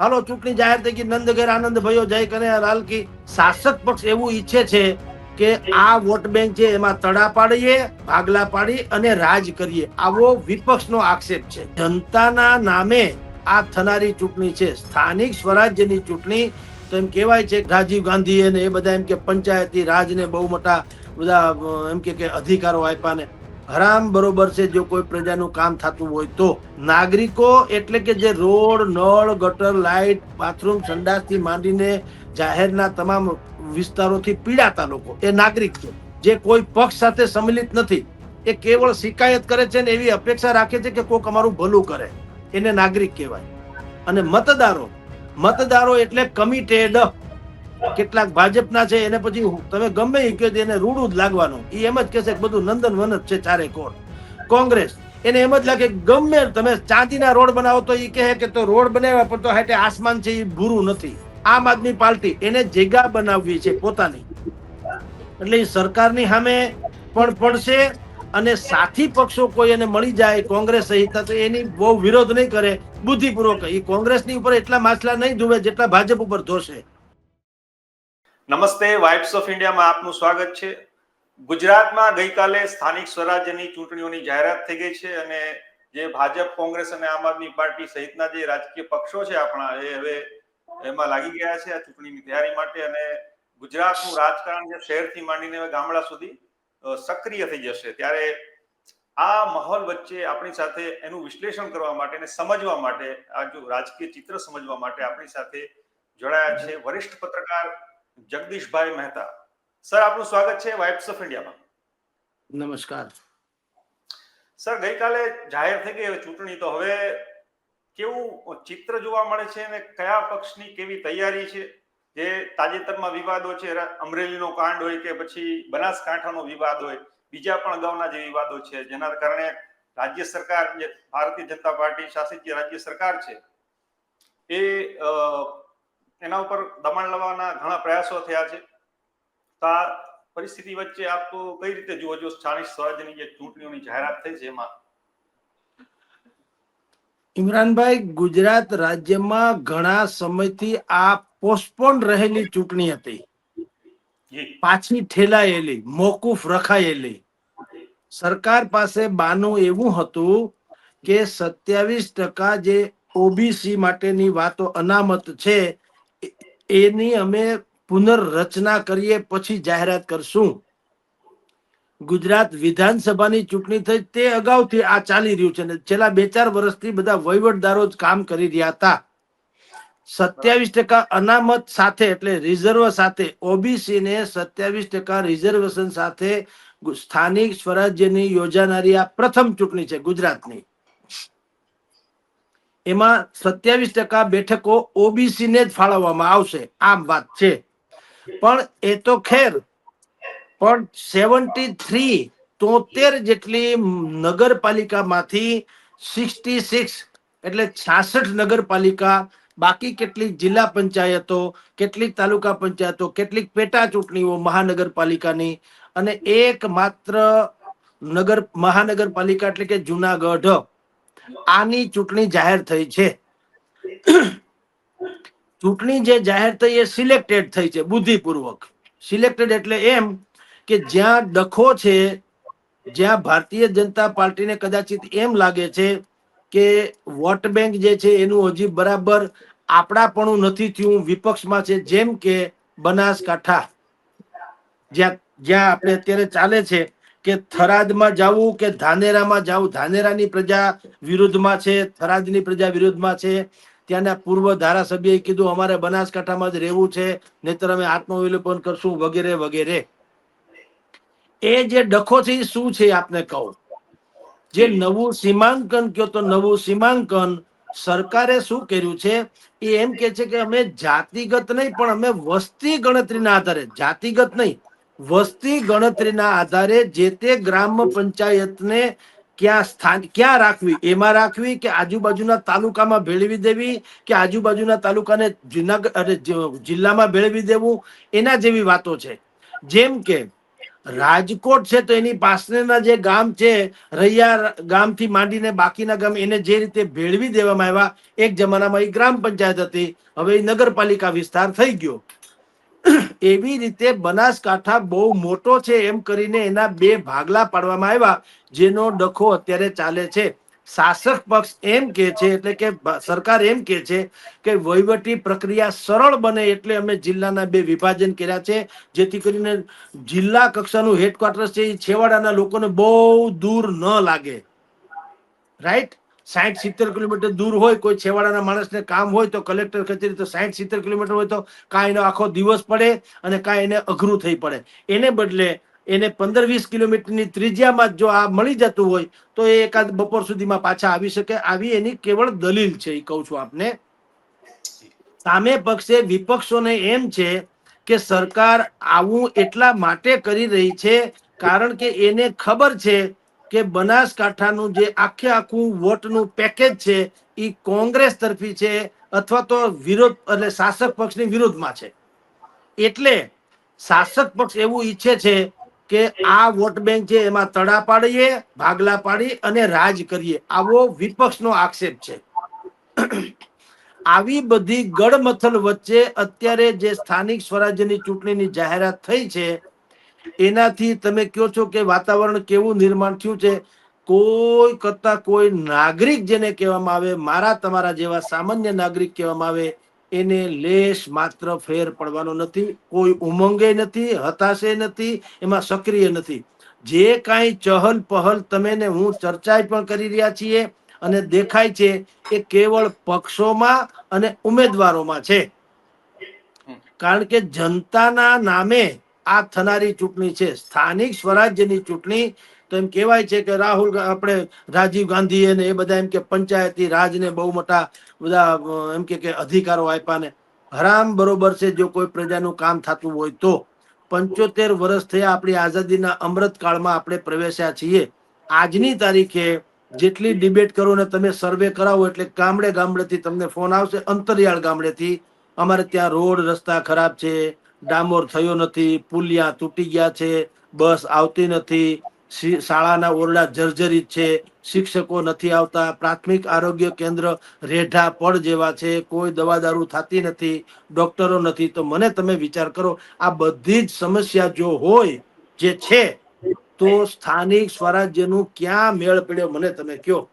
હાલો, ચૂંટણી જાહેર થઈ ગઈ. આનંદ ભયો. જય કનૈયા લાલ કી શાસક પક્ષ એવું ઈચ્છે છે કે આ વોટ બેંક છે એમાં તડા પાડીએ, ભાગલા પાડી અને રાજ કરીએ. આવો વિપક્ષનો આક્ષેપ છે. જનતાના નામે આ થનારી ચૂંટણી છે. સ્થાનિક સ્વરાજ્યની ચૂંટણી. તો એમ કહેવાય છે રાજીવ ગાંધી અને એ બધા એમ કે પંચાયતી રાજને બહુ મોટા બધા એમ કે અધિકારો આપ્યા ને. હરામ બરોબર છે, જો કોઈ પ્રજાનું કામ થતું હોય તો. નાગરિકો એટલે કે જે રોડ, નળ, ગટર, લાઇટ, બાથરૂમ, સંડાસથી માંડીને જાહેરના તમામ વિસ્તારોથી પીડાતા લોકો, એ નાગરિક છે. જે કોઈ પક્ષ સાથે સંમિલિત નથી. એ કેવળ શિકાયત કરે છે ને એવી અપેક્ષા રાખે છે કે કોક અમારું ભલું કરે. એને નાગરિક કહેવાય. અને મતદારો મતદારો એટલે કમિટેડ કેટલાક ભાજપના છે, એને પછી તમે ગમે એ કહો એને રૂડું જ લાગવાનું. એ એમ જ કહેશે બધું નંદન વન છે ચારે કોર. કોંગ્રેસ, એને એમ જ લાગે ગમે તમે ચાંદીના રોડ બનાવો તો એ કહે કે તો રોડ બનાવ્યા પણ તો હાટે આસમાન છે એ ભૂરું નથી. આમ આદમી પાર્ટી એને જગ્યા બનાવવી છે પોતાની. એટલે એ સરકારની સામે પણ પડશે અને સાથી પક્ષો કોઈ એને મળી જાય કોંગ્રેસ સહિત, તો એની બહુ વિરોધ નહીં કરે. બુદ્ધિપૂર્વક. એ કોંગ્રેસની ઉપર એટલા માછલા નહીં ધોવે જેટલા ભાજપ ઉપર ધોશે. નમસ્તે વાઇબ્સ ઓફ ઇન્ડિયામાં આપનું સ્વાગત છે. ગુજરાતમાં ગઈકાલે સ્થાનિક સ્વરાજ્યની ચૂંટણીઓની જાહેરાત થઈ ગઈ છે અને જે ભાજપ, કોંગ્રેસ અને આમ આદમી પાર્ટી સહિતના જે રાજકીય પક્ષો છે આપણા, એ હવે એમાં લાગી ગયા છે આ ચૂંટણીની તૈયારી માટે અને ગુજરાતનું રાજકારણ જે શહેરથી માંડીને ગામડા સુધી સક્રિય થઈ જશે. ત્યારે આ માહોલ વચ્ચે આપણી સાથે એનું વિશ્લેષણ કરવા માટે અને સમજવા માટે, આ જો રાજકીય ચિત્ર સમજવા માટે આપણી સાથે જોડાયા છે વરિષ્ઠ પત્રકાર જગદીશભાઈ મહેતા. સર આપનું સ્વાગત છે વાઇબ્સ ઓફ ઇન્ડિયામાં નમસ્કાર. સર ગઈકાલે જાહેર થઈ ગઈ ચૂંટણી તો હવે કેવું ચિત્ર જોવા મળે છે અને કયા પક્ષની કેવી તૈયારી છે? જે તાજેતરમાં વિવાદો છે અમરેલીનો કાંડ હોય કે પછી બનાસકાંઠાનો વિવાદ હોય બીજા પણ અગાઉના જે વિવાદો છે જેના કારણે રાજ્ય સરકાર જે ભારતીય જનતા પાર્ટી શાસિત જે રાજ્ય સરકાર છે એ એના ઉપર દબાણ લાવવાના ઘણા પ્રયાસો થયા છે. તો આ પરિસ્થિતિ વચ્ચે આપ કઈ રીતે જુઓ છો? સ્થાનિક સ્વરાજ્યની જે ચૂંટણીઓની જાહેરાત થઈ છે એમાં? ઇમરાનભાઈ ગુજરાત રાજ્યમાં ઘણા સમયથી આ પોસ્ટપોન રહેલી ચૂંટણી હતી. પાછી ઠેલાયેલી મોકૂફ રખાયેલી. સરકાર પાસે બાનું એવું હતું કે સત્યાવીસ ટકા જે ઓબીસી માટેની વાતો અનામત છે એની અમે પુનર્રચના કરીએ, પછી જાહેરાત કરશું. ગુજરાત વિધાનસભાની ચૂંટણી થઈ, તે અગાઉથી આ ચાલી રહ્યું છે ને છેલ્લા બે ચાર વર્ષથી બધા વહીવટદારો જ કામ કરી રહ્યા હતા. સત્યાવીસ ટકા અનામત સાથે, એટલે રિઝર્વ સાથે ઓબીસી ને સત્યાવીસ ટકા રિઝર્વેશન સાથે સ્થાનિક સ્વરાજ્યની યોજાનારી આ પ્રથમ ચૂંટણી છે ગુજરાતની. એમાં સત્યાવીસ ટકા બેઠકો ઓબીસી ને જ ફાળવવામાં આવશે. આમ વાત છે. પણ એ તો ખેર. પણ સેવન્ટી થ્રી તોતેર જેટલી નગરપાલિકામાંથી સિક્સટી સિક્સ એટલે છાસઠ નગરપાલિકા, બાકી કેટલીક જિલ્લા પંચાયતો, કેટલીક તાલુકા પંચાયતો, કેટલીક પેટા ચૂંટણીઓ મહાનગરપાલિકાની અને એક માત્ર નગર, મહાનગરપાલિકા એટલે કે જુનાગઢ. આની ચૂંટણી જાહેર થઈ છે. ચૂંટણી જે જાહેર થઈ એ સિલેક્ટેડ થઈ છે, બુદ્ધિપૂર્વક. સિલેક્ટેડ એટલે એમ કે જ્યાં ડખો છે, જ્યાં ભારતીય જનતા પાર્ટીને કદાચિત એમ લાગે છે કે વોટ બેંક જે છે એનું હજી બરાબર આપણાપણું નથી થયું, વિપક્ષમાં છે, જેમ કે બનાસકાંઠા. જ્યાં જ્યાં આપણે અત્યારે ચાલે છે કે થરાદમાં જવું કે ધાનેરામાં જવું? ધાનેરાની પ્રજા વિરુદ્ધમાં છે, થરાદની પ્રજા વિરુદ્ધમાં છે. ત્યાંના પૂર્વ ધારાસભ્યએ કીધું, અમારે બનાસકાંઠામાં જ રહેવું છે, નહીતર અમે આત્મવિલોપન કરશું, વગેરે વગેરે. એ જે ડખો છે એ શું છે આપને કહું? જે નવું સીમાંકન કયો તો નવું સીમાંકન સરકારે શું કર્યું છે? એ એમ કે છે કે અમે જાતિગત નહીં, પણ અમે વસ્તી ગણતરીના આધારે, જાતિગત નહીં વસ્તી ગણતરીના આધારે જે તે ગ્રામ પંચાયતને ક્યાં સ્થાન, ક્યાં રાખવી? એમાં રાખવી કે આજુબાજુના તાલુકામાં ભેળવી દેવી કે આજુબાજુના તાલુકાને જુનાગઢ જિલ્લામાં ભેળવી દેવું? એના જેવી વાતો છે. જેમ કે રાજકોટ છે તો એની પાસેના જે ગામ છે, રૈયા ગામથી માંડીને બાકીના ગામ, એને જે રીતે ભેળવી દેવામાં આવ્યા, એક જમાનામાં એ ગ્રામ પંચાયત હતી. હવે એ નગરપાલિકા વિસ્તાર થઈ ગયો. એવી રીતે બનાસકાંઠા બહુ મોટો છે એમ કરીને એના બે ભાગલા પાડવામાં આવ્યા, જેનો ડખો અત્યારે ચાલે છે. શાસક પક્ષ એમ કે છે, એટલે કે સરકાર એમ કે છે કે વહીવટી પ્રક્રિયા સરળ બને એટલે અમે જિલ્લાના બે વિભાજન કર્યા છે, જેથી કરીને જિલ્લા કક્ષાનું હેડક્વાર્ટર છે એ છેવાડાના લોકોને બહુ દૂર ન લાગે. રાઈટ સાઠ સિત્તેર કિલોમીટર દૂર હોય, કોઈ છેવાડાના માણસને કામ હોય તો કલેક્ટર કચેરી તો સાઠ સિત્તેર કિલોમીટર હોય તો કાંઈ એનો આખો દિવસ પડે અને કાંઈ એને અઘરું થઈ પડે. એને બદલે એને પંદર વીસ કિલોમીટરની ત્રિજ્યામાં જ આ મળી જતું હોય, તો એ એકાદ બપોર સુધીમાં પાછા આવી શકે. આવી એની કેવળ દલીલ છે એ કહું છું આપને. સામે પક્ષે વિપક્ષોને એમ છે કે સરકાર આવું એટલા માટે કરી રહી છે કારણ કે એને ખબર છે કે બનાસકાંઠાનું જે આખે આખું વોટનું પેકેજ છે એ કોંગ્રેસ તરફી છે અથવા તો વિરોધ એટલે શાસક પક્ષની વિરોધમાં છે. એટલે શાસક પક્ષ એવું ઈચ્છે છે કે આ વોટ બેંક છે એમાં તડા પાડીએ, ભાગલા પાડી અને રાજ કરીએ. આવો વિપક્ષનો આક્ષેપ છે. આવી બધી ગડમથલ વચ્ચે અત્યારે જે સ્થાનિક સ્વરાજ્યની ચૂંટણીની જાહેરાત થઈ છે એનાથી તમે કહો છો કે વાતાવરણ કેવું નિર્માણ થયું છે? કોઈ કરતા કોઈ નાગરિક જેને કહેવામાં આવે મારા તમારા જેવા સામાન્ય નાગરિક કહેવામાં આવે એને લેશ માત્ર ફેર પડવાનો નથી કોઈ ઉમંગે નથી હતાશે નથી એમાં સક્રિય નથી. જે કાંઈ ચહલ પહલ તમે ને હું ચર્ચા પણ કરી રહ્યા છીએ અને દેખાય છે એ કેવળ પક્ષોમાં અને ઉમેદવારોમાં છે. કારણ કે જનતાના નામે આ થનારી ચૂંટણી છે. સ્થાનિક સ્વરાજ્યની ચૂંટણી તો એમ કહેવાય છે કે રાહુલ આપણે રાજીવ ગાંધી અને એ બધા એમ કે પંચાયતી રાજને બહુ મોટા બધા એમ કે અધિકારો આપ્યા ને. હરામ બરોબર છે જો કોઈ પ્રજાનું કામ થતું હોય તો. પંચોતેર વર્ષ થયા આપણી આઝાદીના અમૃત કાળમાં આપણે પ્રવેશ્યા છીએ. આજની તારીખે જેટલી ડિબેટ કરો ને તમે સર્વે કરાવો એટલે ગામડે ગામડેથી તમને ફોન આવશે, અંતરિયાળ ગામડેથી. અમારે ત્યાં રોડ રસ્તા ખરાબ છે ડામોર થયો નથી, પુલિયા તૂટી ગયા છે, બસ આવતી નથી શાળાના ઓરડા જર્જરિત છે, શિક્ષકો નથી આવતા, પ્રાથમિક આરોગ્ય કેન્દ્ર રેઢા પડ જેવા છે, કોઈ દવા દારૂ થતી નથી, ડોક્ટરો નથી. તો મને તમે વિચાર કરો, આ બધી જ સમસ્યા જો હોય, જે છે, તો સ્થાનિક સ્વરાજ્યનું ક્યાં મેળ પડ્યો મને તમે કયો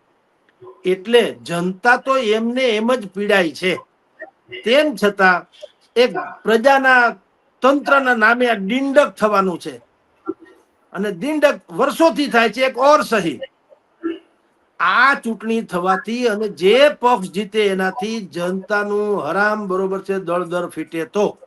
એટલે જનતા તો એમને એમ જ પીડાય છે. તેમ છતાં એક પ્રજાના તંત્રના નામે આ દિંડક થવાનું છે. અને દિંડક વર્ષોથી થાય છે, એક ઓર સહી. આ ચૂંટણી થવાથી અને જે પક્ષ જીતે એનાથી જનતાનું હરામ બરોબર છે, દળ દર ફીટે તો.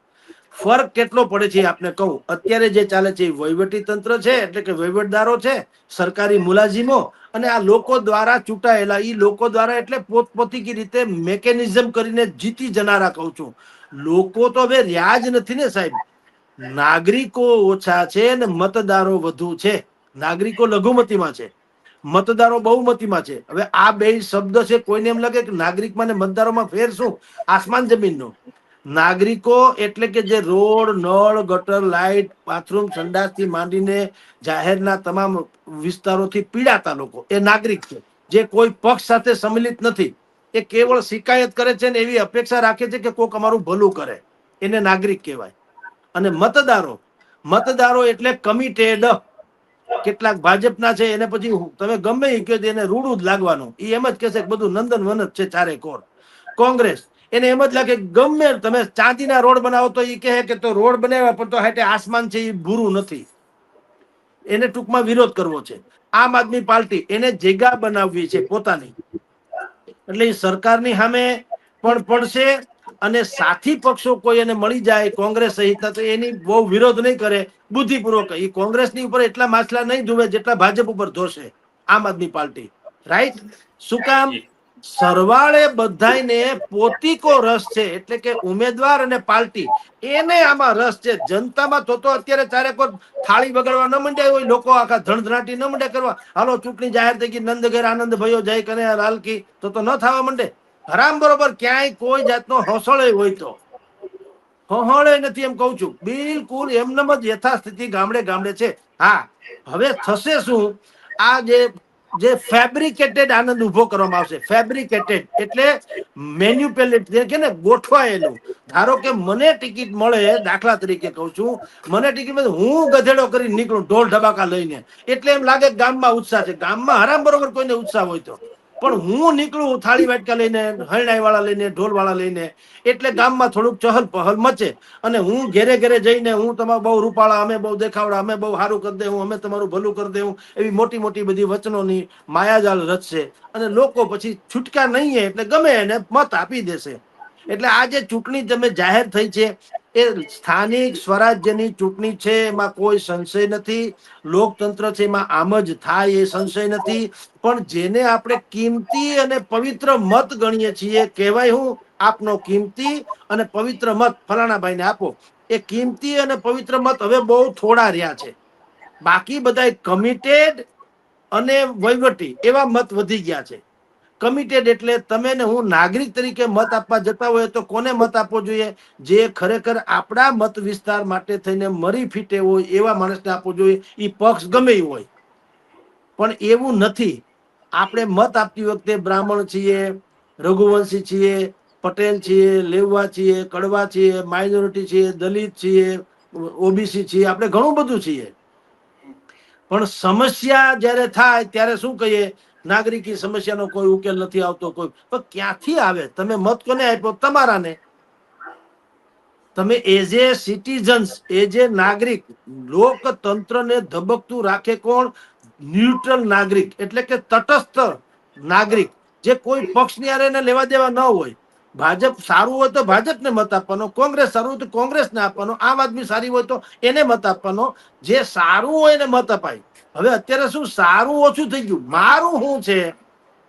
ફરક કેટલો પડે છે આપને કહું. અત્યારે જે ચાલે છે વહીવટી તંત્ર છે, એટલે કે વહીવટદારો છે, સરકારી મુલાજીમો અને આ લોકો દ્વારા ચૂંટાયેલા. એ લોકો દ્વારા એટલે પોતપોતી રીતે મેકેનિઝમ કરીને જીતી જનારા કહું છું. લોકો તો હવે રહ્યા જ નથી ને સાહેબ. નાગરિકો ઓછા છે અને મતદારો વધુ છે. નાગરિકો લઘુમતીમાં છે. મતદારો બહુમતીમાં છે. હવે આ બે શબ્દ છે, કોઈને એમ લાગે કે નાગરિકમાં ને મતદારોમાં ફેર શું? આસમાન જમીનનો. નાગરિકો એટલે કે જે રોડ, નળ, ગટર લાઇટ બાથરૂમ, સંડાસથી માંડીને જાહેરના તમામ વિસ્તારોથી પીડાતા લોકો, એ નાગરિક છે. જે કોઈ પક્ષ સાથે સંમિલિત નથી. એ કેવળ શિકાયત કરે છે ને એવી અપેક્ષા રાખે છે કે કોક અમારું ભલું કરે. એને નાગરિક કહેવાય. અને મતદારો. મતદારો એટલે કમિટેડ કેટલાક ભાજપના છે, એને પછી તમે ગમે એ કહો એને રૂડું જ લાગવાનું. એ એમ જ કહેશે કે બધું નંદન વન જ છે ચારે કોર. કોંગ્રેસ, એને એમ જ લાગે ગમે તમે ચાંદીના રોડ બનાવો તો એ કહે કે તો રોડ બનાવ્યા પણ તો હાટે આસમાન છે એ ભૂરું નથી. એને ટૂંકમાં વિરોધ કરવો છે. આમ આદમી પાર્ટી એને જગ્યા બનાવવી છે પોતાની. એટલે સરકારની સામે પણ પડશે અને સાથી પક્ષો કોઈ એને મળી જાય કોંગ્રેસ સહિતના, તો એની બહુ વિરોધ નહીં કરે, બુદ્ધિપૂર્વક. એ કોંગ્રેસની ઉપર એટલા માછલા નહીં ધોવે જેટલા ભાજપ ઉપર ધોશે, આમ આદમી પાર્ટી. રાઈટ શું કામ? સરવાળે બધાને પોતીકો રસ છે, એટલે કે ઉમેદવાર અને પાર્ટી. એને આમાં રસ છે. જનતામાં તો તો અત્યારે ચારે કોઈ થાળી બગડવા ન મંડ્યા હોય, લોકો આખા ધણધણાટી ન મંડ્યા કરવા. હાલો, ચૂંટણી જાહેર થઈ ગઈ નંદ ઘેર આનંદ ભયો, જય કને લાલકી તો તો ન થવા મંડે. હરામ બરોબર ક્યાંય કોઈ જાતનો હોસળે હોય તો. હહળે નથી એમ કહું છું. બિલકુલ એમનેમ જ યથાસ્થિતિ ગામડે ગામડે છે. હા, હવે થશે શું? આ જે જે ફેબ્રિકેટેડ આનંદ ઊભો કરવામાં આવશે. ફેબ્રિકેટેડ એટલે મેન્યુપેલેટ કે ને ગોઠવાયેલું. ધારો કે મને ટિકિટ મળે, દાખલા તરીકે કહું છું, મને ટિકિટ હું ગધેડો કરી નીકળું, ઢોલ ઢબાકા લઈને. એટલે એમ લાગે ગામમાં ઉત્સાહ છે. ગામમાં હરામ બરોબર કોઈને ઉત્સાહ હોય તો. પણ હું નીકળું થાળી વાટકા લઈને હરણાઈ વાળા લઈને ઢોલ વાળા લઈને, એટલે ગામમાં થોડુંક ચહલ પહલ મચે. અને હું ઘેરે ઘેરે જઈને હું તમારા બહુ રૂપાળા, અમે બહુ દેખાવડા, અમે બહુ સારું કરી દેવું, અમે તમારું ભલું કરી દેવું, એવી મોટી મોટી બધી વચનોની માયાજાલ રચશે. અને લોકો પછી છૂટકા નહીં એટલે ગમે એને મત આપી દેશે. એટલે આ જે ચૂંટણી તમે જાહેર થઈ છે એ સ્થાનિક સ્વરાજ્યની ચૂંટણી છે, એમાં કોઈ સંશય નથી. લોકતંત્ર છે, એમાં આમ જ થાય એ સંશય નથી. પણ જેને આપણે કિંમતી અને પવિત્ર મત ગણીએ છીએ, કહેવાય હું આપનો કિંમતી અને પવિત્ર મત ફલાણાભાઈને આપો. એ કિંમતી અને પવિત્ર મત હવે બહુ થોડા રહ્યા છે. બાકી બધા કમિટેડ અને વહીવટી એવા મત વધી ગયા છે. કમિટેડ એટલે તમે ને હું નાગરિક તરીકે મત આપવા જતા હોય તો કોને મત આપવો જોઈએ? જે ખરેખર આપણા મત વિસ્તાર માટે થઈને મરી ફીટે હોય એવા માણસને આપવો જોઈએ. એ પક્ષ ગમે હોય. પણ એવું નથી. આપણે મત આપતી વખતે બ્રાહ્મણ છીએ, રઘુવંશી છીએ, પટેલ છીએ લેવવા છીએ, કડવા છીએ માઇનોરિટી છીએ, દલિત છીએ, ઓબીસી છીએ, આપણે ઘણું બધું છીએ. પણ સમસ્યા જ્યારે થાય ત્યારે શું કહીએ? નાગરિકી સમસ્યાનો કોઈ ઉકેલ નથી આવતો, કોઈ પણ ક્યાંથી આવે? તમે મત કોને આપ્યો? તમારાને. તમે as a citizens as a નાગરિક, લોકતંત્રને ધબકતું રાખે કોણ? ન્યુટ્રલ નાગરિક, એટલે કે તટસ્થ નાગરિક, જે કોઈ પક્ષની આરે લેવા દેવા ન હોય. ભાજપ સારું હોય તો ભાજપને મત આપવાનો, કોંગ્રેસ સારું હોય તો કોંગ્રેસને આપવાનો, આમ આદમી સારી હોય તો એને મત આપવાનો. જે સારું હોય એને મત અપાય. હવે અત્યારે શું સારું ઓછું થઈ ગયું? મારું શું છે?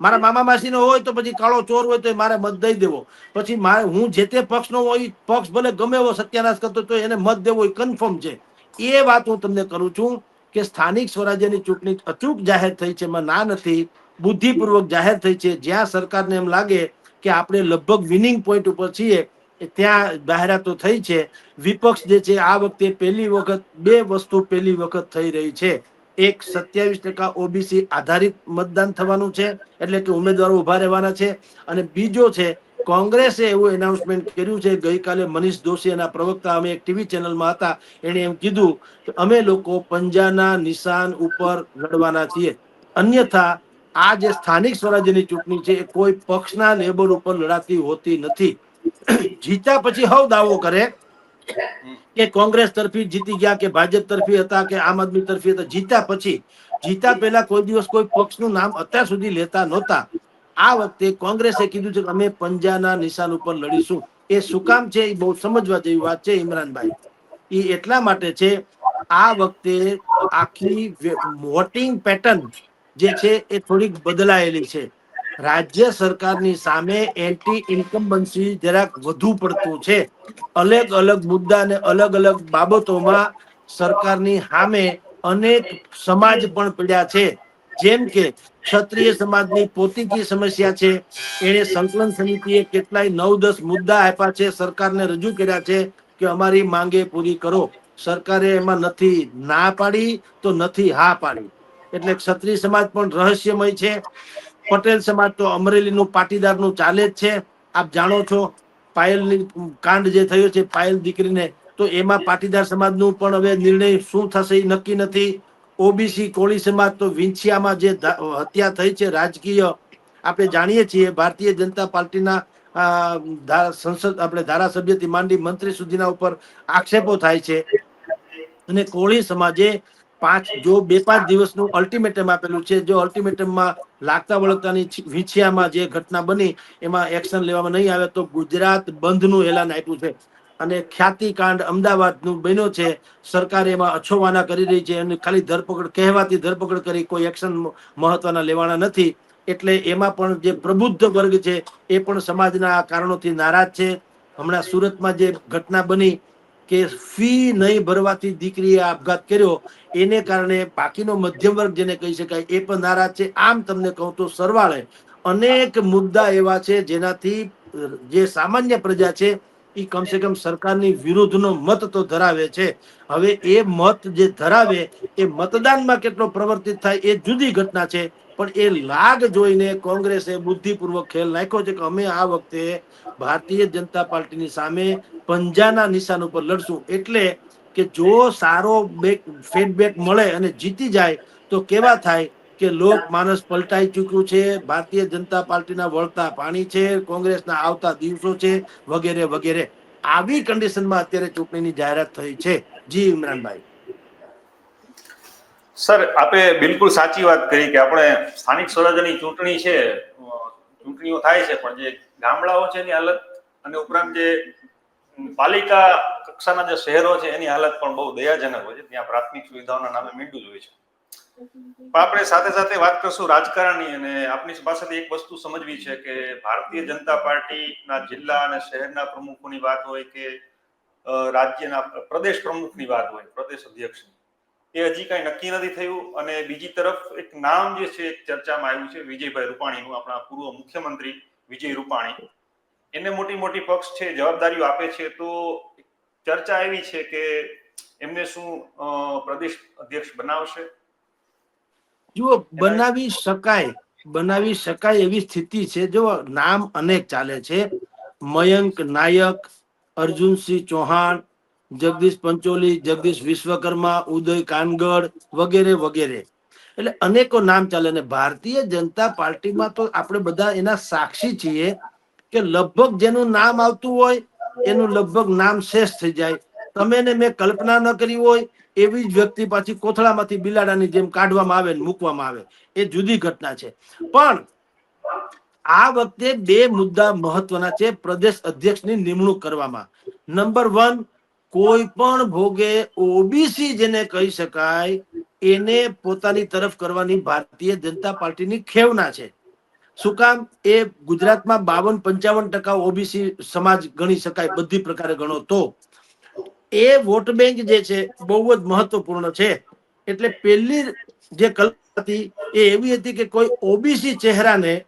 મારા મામા માસીનો હોય તો પછી કાળો ચોર હોય તો મારે મત દઈ દેવો. પછી મારે હું જે તે પક્ષનો હોય પક્ષ ભલે ગમે એવો સત્યાનાશ કરતો તો એને મત દેવો, એ કન્ફર્મ છે. એ વાત હું તમને કરું છું કે સ્થાનિક સ્વરાજ્યની ચૂંટણી અચૂક જાહેર થઈ છે, એમાં ના નથી. બુદ્ધિપૂર્વક જાહેર થઈ છે. જ્યાં સરકારને એમ લાગે કે આપણે લગભગ વિનિંગ પોઈન્ટ ઉપર છીએ ત્યાં જાહેરાતો થઈ છે. વિપક્ષ જે છે, આ વખતે પહેલી વખત, બે વસ્તુ પહેલી વખત થઈ રહી છે. એક સત્યાવીસ ટકા ઓબીસી આધારિત મતદાન થવાનું છે, એટલે કે ઉમેદવારો ઊભા રહેવાના છે. અને બીજો છે, કોંગ્રેસે એવું એનાઉન્સમેન્ટ કર્યું છે, ગઈકાલે મનીષ દોશી એના પ્રવક્તા, અમે એક ટીવી ચેનલમાં હતા, એણે એમ કીધું કે અમે લોકો પંજાના નિશાન ઉપર લડવાના છીએ. અન્યથા આ જે સ્થાનિક સ્વરાજ્યની ચૂંટણી છે, એ કોઈ પક્ષના લેબલ ઉપર લડાતી હોતી નથી. જીત્યા પછી હવ દાવો કરે કે કોંગ્રેસ તરફી જીતી ગયા કે ભાજપ તરફી હતા કે આમ આદમી તરફી હતા. જીત્યા પછી જીતા પહેલા કોઈ દિવસ કોઈ પક્ષનું નામ અત્યાર સુધી લેતા નહોતા. આ વખતે કોંગ્રેસે કીધું છે કે અમે પંજાના નિશાન ઉપર લડીશું. એ શું કામ છે? એ બહુ સમજવા જેવી વાત છે ઇમરાનભાઈ. એ એટલા માટે છે, આ વખતે આખી વોટિંગ પેટર્ન જે છે એ થોડીક બદલાયેલી છે. રાજ્ય સરકારની સામે એન્ટી ઇન્કમ્બન્સી જરાક વધુ પડતું છે. અલગ અલગ મુદ્દા અને અલગ અલગ બાબતોમાં સરકારની સામે અનેક સમાજ પણ પડ્યા છે. જેમ કે ક્ષત્રિય સમાજની પોતીકી સમસ્યા છે. એને સંકલન સમિતિએ કેટલાય નવ દસ મુદ્દા આપ્યા છે. સરકારને રજૂ કર્યા છે કે અમારી માંગે પૂરી કરો. સરકારે એમાં નથી ના પાડી તો નથી હા પાડી. એટલે ક્ષત્રિય સમાજ પણ રહસ્યમય છે. પટેલ સમાજ તો અમરેલીનું પાટીદારનું ચાલે જ છે. આપ જાણો છો, પાયલની કાંડ જે થયો છે, પાયલ દીકરીને, તો એમાં પાટીદાર સમાજનું પણ હવે નિર્ણય શું થશે એ નક્કી નથી. ઓબીસી કોળી સમાજ તો વિંછિયામાં જે હત્યા થઈ છે, રાજકીય, આપણે જાણીએ છીએ, ભારતીય જનતા પાર્ટીના સંસદ, આપણે ધારાસભ્યથી માંડી મંત્રી સુધીના ઉપર આક્ષેપો થાય છે. અને કોળી સમાજે પાંચ, જો બે પાંચ દિવસનું અલ્ટિમેટમ આપેલું છે, જો અલ્ટિમેટમમાં લાગતા વળગતાની વિછિયામાં જે ઘટના બની, એમાં એક્શન લેવામાં નહીં આવે તો ગુજરાત બંધનું એલાન આપ્યું છે. અને ખ્યાતિકાંડ અમદાવાદનું બન્યો છે. સરકાર એમાં અછોવાના કરી રહી છે અને ખાલી ધરપકડ, કહેવાતી ધરપકડ કરી કોઈ એક્શન મહત્વના લેવાના નથી. એટલે એમાં પણ જે પ્રબુદ્ધ વર્ગ છે, એ પણ સમાજના કારણોથી નારાજ છે. હમણાં સુરતમાં જે ઘટના બની કે ફી નહીં ભરવાથી દીકરીએ આપઘાત કર્યો, એને કારણે બાકીનો મધ્યમ વર્ગ જેને કહી શકાય એ પણ નારાજ છે. આમ તમને કહું તો સરવાળે અનેક મુદ્દા એવા છે જેનાથી જે સામાન્ય પ્રજા છે એ કમસે કમ સરકારની વિરુદ્ધનો મત તો ધરાવે છે. હવે એ મત જે ધરાવે, એ મતદાનમાં કેટલો પ્રવર્તિત થાય એ જુદી ઘટના છે. પણ એ લાગ જોઈને કોંગ્રેસે બુદ્ધિપૂર્વક ખેલ નાખ્યો છે કે અમે આ વખતે ભારતીય જનતા પાર્ટીની સામે પંજાના નિશાન ઉપર લડશું. એટલે કે જો સારો બેક, ફીડબેક મળે અને જીતી જાય, તો કેવા થાય? કે લોક માનસ પલટાઈ ચૂક્યું છે, ભારતીય જનતા પાર્ટીના વળતા પાણી છે, કોંગ્રેસના આવતા દિવસો છે, વગેરે વગેરે. આવી કન્ડિશનમાં અત્યારે ચૂંટણીની જાહેરાત થઈ છે. જી, ઇમરાનભાઈ. સર, આપે બિલકુલ સાચી વાત કરી કે આપણે સ્થાનિક સ્વરાજ્યની ચૂંટણી છે, ચૂંટણીઓ થાય છે, પણ જે ગામડાઓ છે એની હાલત અને ઉપરાંત જે પાલિકા કક્ષાના જે શહેરો છે એની હાલત પણ બહુ દયાજનક હોય છે. ત્યાં પ્રાથમિક સુવિધાઓના નામે મીંડું જ હોય છે. પણ આપણે સાથે સાથે વાત કરશું રાજકારણની અને આપની પાસેથી એક વસ્તુ સમજવી છે કે ભારતીય જનતા પાર્ટીના જિલ્લા અને શહેરના પ્રમુખોની વાત હોય કે રાજ્યના પ્રદેશ પ્રમુખની વાત હોય, પ્રદેશ અધ્યક્ષની. એ હજી કાંઈ નક્કી નથી થયું અને બીજી તરફ એક નામ જે છે ચર્ચામાં આવ્યું છે, વિજયભાઈ રૂપાણીનું, આપણા પૂર્વ મુખ્યમંત્રી વિજય રૂપાણી. એને મોટી મોટી પક્ષ છે, જવાબદારીઓ આપે છે, તો ચર્ચા એવી છે કે એમને શું પ્રદેશ અધ્યક્ષ બનાવશે? જુઓ બનાવી શકાય બનાવી શકાય એવી સ્થિતિ છે. જો નામ અનેક ચાલે છે. મયંક નાયક અર્જુનસિંહ ચૌહાણ જગદીશ પંચોલી જગદીશ વિશ્વકર્મા ઉદય કાનગડ વગેરે વગેરે. એટલે અનેકો નામ ચાલે અને ભારતીય જનતા પાર્ટીમાં તો આપણે બધા એના સાક્ષી છીએ કે લગભગ જેનું નામ આવતું હોય એનું લગભગ નામ શેષ થઈ જાય. તમે મેં કલ્પના ન કરી હોય એવી જ વ્યક્તિ પાછી કોથળામાંથી બિલાડાની જેમ કાઢવામાં આવે ને મૂકવામાં આવે. એ જુદી ઘટના છે. પણ આ વખતે બે મુદ્દા મહત્વના છે પ્રદેશ અધ્યક્ષની નિમણૂક કરવામાં. નંબર વન, કોઈ પણ ભોગે ઓબીસી જેને કહી શકાય, એને પોતાની તરફ કરવાની ભારતીય જનતા પાર્ટીની ખેવના છે. શું કામ? એ ગુજરાતમાં બાવન પંચાવન ટકા ઓબીસી સમાજ ગણી શકાય, બધી પ્રકારે ગણો તો. એ વોટ બેંક જે છે, બહુ જ મહત્વપૂર્ણ છે. એટલે પહેલી જે કલ્પના હતી, એ એવી હતી કે કોઈ ઓબીસી ચહેરાને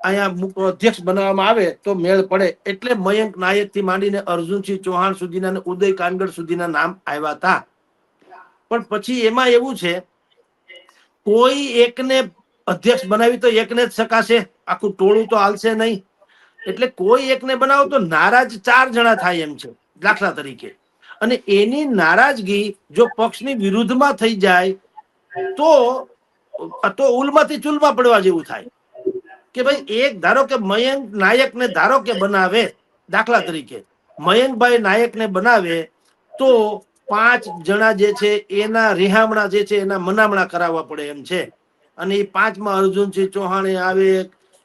અહીંયા અધ્યક્ષ બનાવવામાં આવે તો મેળ પડે. એટલે મયંક નાયકથી માંડીને અર્જુનસિંહ ચૌહાણ સુધીના ઉદય કાનગડ સુધીના નામ આવ્યા હતા. પણ પછી એમાં એવું છે, કોઈ એકને અધ્યક્ષ બનાવી તો એકને જ શકાશે. આખું ટોળું તો હાલશે નહીં. એટલે કોઈ એકને બનાવો તો નારાજ ચાર જણા થાય એમ છે, દાખલા તરીકે. અને એની નારાજગી જો પક્ષની વિરુદ્ધમાં થઈ જાય, તો તો ઉલમાંથી ચૂલમાં પડવા જેવું થાય. કે ભાઈ એક ધારો કે મયંક નાયકને ધારો કે બનાવે દાખલા તરીકે, મયંકભાઈ નાયકને બનાવે, તો પાંચ જણા જે છે એના રિહામણા જે છે એના મનામણા કરાવવા પડે એમ છે. અને એ પાંચમાં અર્જુનસિંહ ચૌહાણે આવે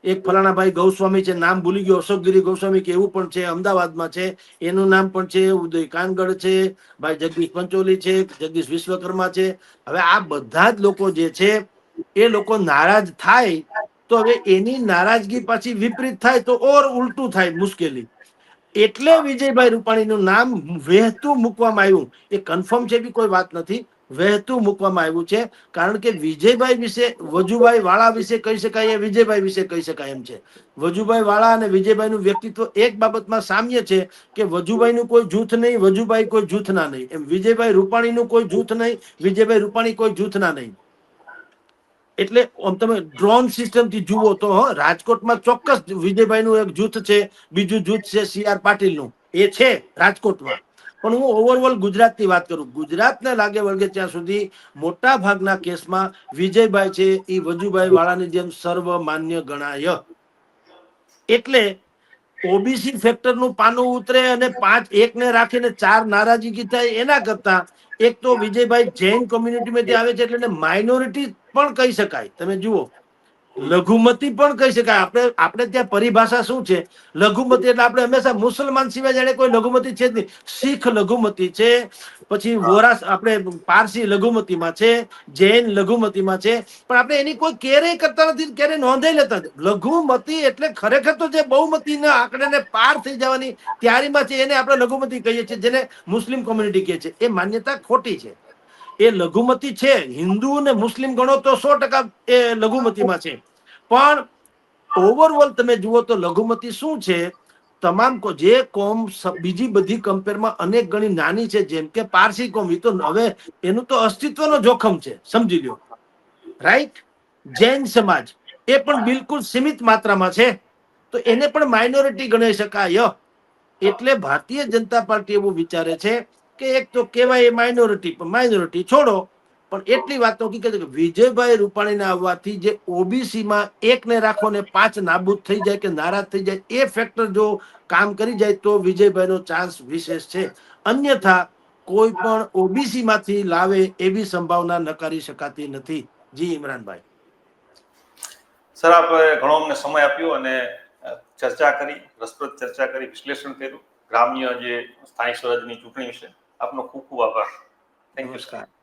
એક ફલાણાભાઈ ગૌસ્વામી છે, નામ ભૂલી ગયો, અશોકગીરી ગૌસ્વામી કે એવું પણ છે, અમદાવાદમાં છે, એનું નામ પણ છે, ઉદય કાનગઢ છે, ભાઈ જગદીશ પંચોલી છે, જગદીશ વિશ્વકર્મા છે. હવે આ બધા જ લોકો જે છે, એ લોકો નારાજ થાય, તો હવે એની નારાજગી પાછી વિપરીત થાય, તો ઓર ઉલટું થાય મુશ્કેલી. એટલે વિજયભાઈ રૂપાણીનું નામ વહેતું મૂકવામાં આવ્યું. એ કન્ફર્મ છે બી કોઈ વાત નથી. વહેતું મૂકવામાં આવ્યું છે. કારણ કે વિજયભાઈ વિશે, વજુભાઈ વાળા વિશે કહી શકાય વિજયભાઈ વિશે કહી શકાય એમ છે. વજુભાઈ વાળા અને વિજયભાઈનું વ્યક્તિત્વ એક બાબતમાં સામ્ય છે કે વજુભાઈનું કોઈ જૂથ નહીં, વજુભાઈ કોઈ જૂથના નહીં. એમ વિજયભાઈ રૂપાણીનું કોઈ જૂથ નહીં, વિજયભાઈ રૂપાણી કોઈ જૂથના નહીં. એટલે આમ તમે ડ્રોન સિસ્ટમથી જુઓ તો રાજકોટમાં ચોક્કસ વિજયભાઈનું એક જૂથ છે, બીજું જૂથ છે સી આર પાટીલનું. એ છે રાજકોટમાં. પણ હું ઓવરઓલ ગુજરાતની વાત કરું. ગુજરાતને લાગે વળગે ત્યાં સુધી મોટા ભાગના કેસમાં વિજયભાઈ છે, એ વજુભાઈ વાળાની જેમ સર્વમાન્ય ગણાય. એટલે ઓબીસી ફેક્ટરનું પાનું ઉતરે અને પાંચ એકને રાખીને ચાર નારાજગી થાય એના કરતા એક તો વિજયભાઈ જૈન કોમ્યુનિટીમાંથી આવે છે એટલે માઇનોરિટી પણ કહી શકાય. તમે જુઓ. લઘુમતી પણ કહી શકાય. આપણે આપણે ત્યાં પરિભાષા શું છે? લઘુમતી એટલે આપણે હંમેશા મુસલમાન સિવાય જાણે કોઈ લઘુમતી છે જ નહીં. શીખ લઘુમતી છે પછી વોરાસ આપણે પારસી લઘુમતીમાં છે જૈન લઘુમતીમાં છે. પણ આપણે એની કોઈ ક્યારેય કરતા નથી ક્યારે નોંધે લેતા લઘુમતી એટલે ખરેખર તો જે બહુમતીના આંકડાને પાર થઈ જવાની તૈયારીમાં છે એને આપણે લઘુમતી કહીએ છીએ જેને મુસ્લિમ કોમ્યુનિટી કહે છે. એ માન્યતા ખોટી છે. એ લઘુમતી છે. હિન્દુ અને મુસ્લિમ ગણો તો સો ટકા એ લઘુમતીમાં છે. પણ ઓવરઓલ તમે જુઓ તો લઘુમતી શું છે? તમામ જે કોમ બીજી બધી કમ્પેરમાં અનેક ગણી નાની છે, જેમ કે પારસી કોમ. એ તો હવે એનું તો અસ્તિત્વનો જોખમ છે, સમજી લ્યો. રાઈટ જૈન સમાજ એ પણ બિલકુલ સીમિત માત્રામાં છે. તો એને પણ માઇનોરિટી ગણી શકાય. એટલે ભારતીય જનતા પાર્ટી એવું વિચારે છે કે એક તો કહેવાય માઇનોરિટી પણ માઇનોરિટી છોડો. પણ એટલી વાત તો કે વિજયભાઈ રૂપાણીના આવવાથી જે ઓબીસીમાં એકને રાખો ને પાંચ નાબૂદ થઈ જાય કે નારાજ થઈ જાય, એ ફેક્ટર જો કામ કરી જાય તો વિજયભાઈનો ચાન્સ વિશેષ છે. અન્યથા કોઈ પણ ઓબીસી માંથી લાવે એવી સંભાવના નકારી શકાતી નથી. જી ઇમરાનભાઈ. સર, આપે ઘણો અમને સમય આપ્યો અને ચર્ચા કરી, રસપ્રદ ચર્ચા કરી, વિશ્લેષણ કર્યું. ગ્રામ્ય જે સ્થાનિક સ્વરાજની ચૂંટણી વિશે. આપનો ખૂબ ખૂબ આભાર. Thank you sir